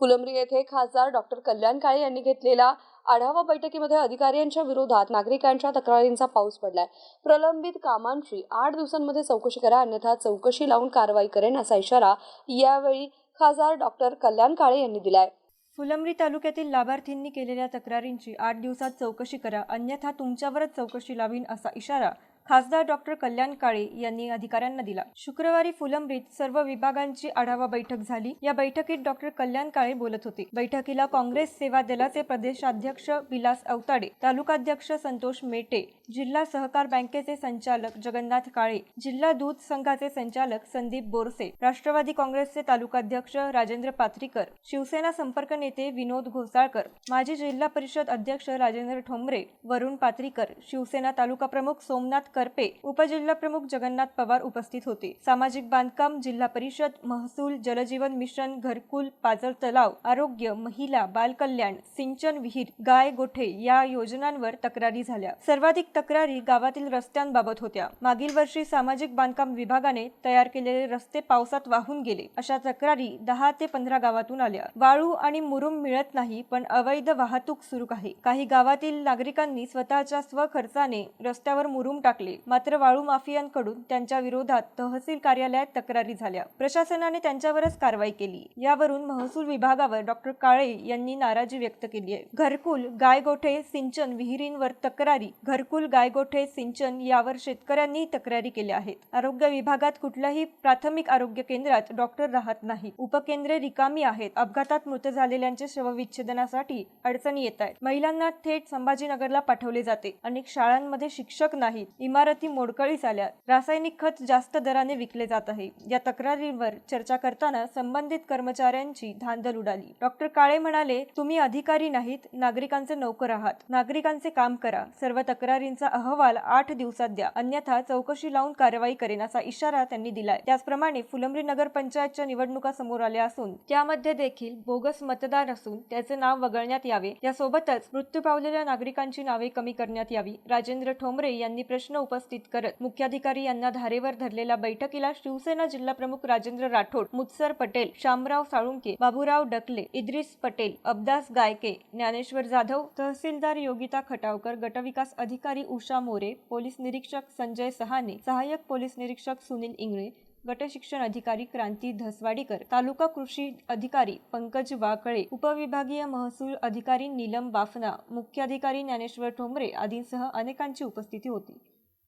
फुलंब्री येथे खासदार डॉक्टर कल्याण काळे यांनी घेतलेला आढावा बैठकीमध्ये अधिकाऱ्यांच्या विरोधात नागरिकांच्या तक्रारींचा पाऊस पडलाय. प्रलंबित कामांची आठ दिवसांमध्ये चौकशी करा अन्यथा चौकशी लावून कारवाई करेन असा इशारा यावेळी खासदार डॉक्टर कल्याण काळे यांनी दिलाय. फुलंब्री तालुक्यातील लाभार्थींनी केलेल्या तक्रारींची आठ दिवसात चौकशी करा अन्यथा तुमच्यावरच चौकशी लावीन असा इशारा खासदार डॉक्टर कल्याण काळे यांनी अधिकाऱ्यांना दिला. शुक्रवारी फुलंब्रीत सर्व विभागांची आढावा बैठक झाली. या बैठकीत डॉक्टर कल्याण काळे बोलत होते. बैठकीला काँग्रेस सेवा दलाचे प्रदेशाध्यक्ष विलास अवताडे तालुकाध्यक्ष संतोष मेटे जिल्हा सहकार बँकेचे संचालक जगन्नाथ काळे जिल्हा दूध संघाचे संचालक संदीप बोरसे राष्ट्रवादी काँग्रेसचे तालुकाध्यक्ष राजेंद्र पात्रीकर शिवसेना संपर्क नेते विनोद घोसाळकर माजी जिल्हा परिषद अध्यक्ष राजेंद्र ठोंबरे वरुण पात्रीकर शिवसेना तालुका प्रमुख सोमनाथ करपे उपजिल्हा प्रमुख जगन्नाथ पवार उपस्थित होते. सामाजिक बांधकाम जिल्हा परिषद महसूल जलजीवन मिशन घरकुल पाजर तलाव आरोग्य महिला बालकल्याण सिंचन विहीर गाय गोठे या योजनांवर तक्रारी झाल्या. सर्वाधिक तक्रारी गावातील रस्त्यांबाबत होत्या. मागील वर्षी सामाजिक बांधकाम विभागाने तयार केलेले रस्ते पावसात वाहून गेले. अशा तक्रारी दहा ते पंधरा गावातून आल्या. वाळू आणि मुरुम मिळत नाही पण अवैध वाहतूक सुरू आहे. काही गावातील नागरिकांनी स्वतःच्या स्वखर्चाने रस्त्यावर मुरुम टाकले. मात्र वाळू माफियांकडून त्यांच्या विरोधात तहसील कार्यालयात तक्रारी झाल्या. प्रशासनाने त्यांच्यावरच कारवाई केली. यावरून महसूल विभागावर डॉक्टर काळे यांनी नाराजी व्यक्त केली आहे. घरकुल गायगोठे सिंचन विहिरींवर तक्रारी. घरकुल गायगोठे सिंचन यावर शेतकऱ्यांनी तक्रारी केल्या आहेत. आरोग्य विभागात कुठल्याही प्राथमिक आरोग्य केंद्रात डॉक्टर राहत नाही उपकेंद्रे रिकामी आहेत. अपघातात मृत झालेल्यांचे शवविच्छेदनासाठी अडचणी येत आहेत. महिलांना थेट संभाजीनगरला पाठवले जाते. अनेक शाळांमध्ये शिक्षक नाहीत. इमारती मोडकळीस आल्या. रासायनिक खत जास्त दराने विकले जात आहे. या तक्रारींवर चर्चा करताना संबंधित कर्मचाऱ्यांची धांदल उडाली. डॉक्टर काळे म्हणाले तुम्ही अधिकारी नाहीत नागरिकांचे नौकर आहात. नागरिकांचे काम करा. सर्व तक्रारींचा अहवाल आठ दिवसात द्या. अन्यथा चौकशी लावून कारवाई करेन असा इशारा त्यांनी दिलाय. त्याचप्रमाणे फुलंब्री नगर पंचायतच्या निवडणुका समोर आल्या असून त्यामध्ये देखील बोगस मतदार असून त्याचे नाव वगळण्यात यावे. यासोबतच मृत्यू पावलेल्या नागरिकांची नावे कमी करण्यात यावी. राजेंद्र ठोंबरे यांनी प्रश्न उपस्थित करत मुख्याधिकारी यांना धारेवर धरलेल्या बैठकीला शिवसेना जिल्हाप्रमुख राजेंद्र राठोड मुत्सर पटेल शामराव साळुंके बाबूराव डकले इद्रिस पटेल अब्दास गायके ज्ञानेश्वर जाधव तहसीलदार योगिता खटावकर गटविकास अधिकारी उषा मोरे पोलीस निरीक्षक संजय सहाने सहाय्यक पोलीस निरीक्षक सुनील इंगळे गट शिक्षण अधिकारी क्रांती धसवाडीकर तालुका कृषी अधिकारी पंकज वाकळे उपविभागीय महसूल अधिकारी नीलम बाफना मुख्याधिकारी ज्ञानेश्वर ठोंबरे आदींसह अनेकांची उपस्थिती होती.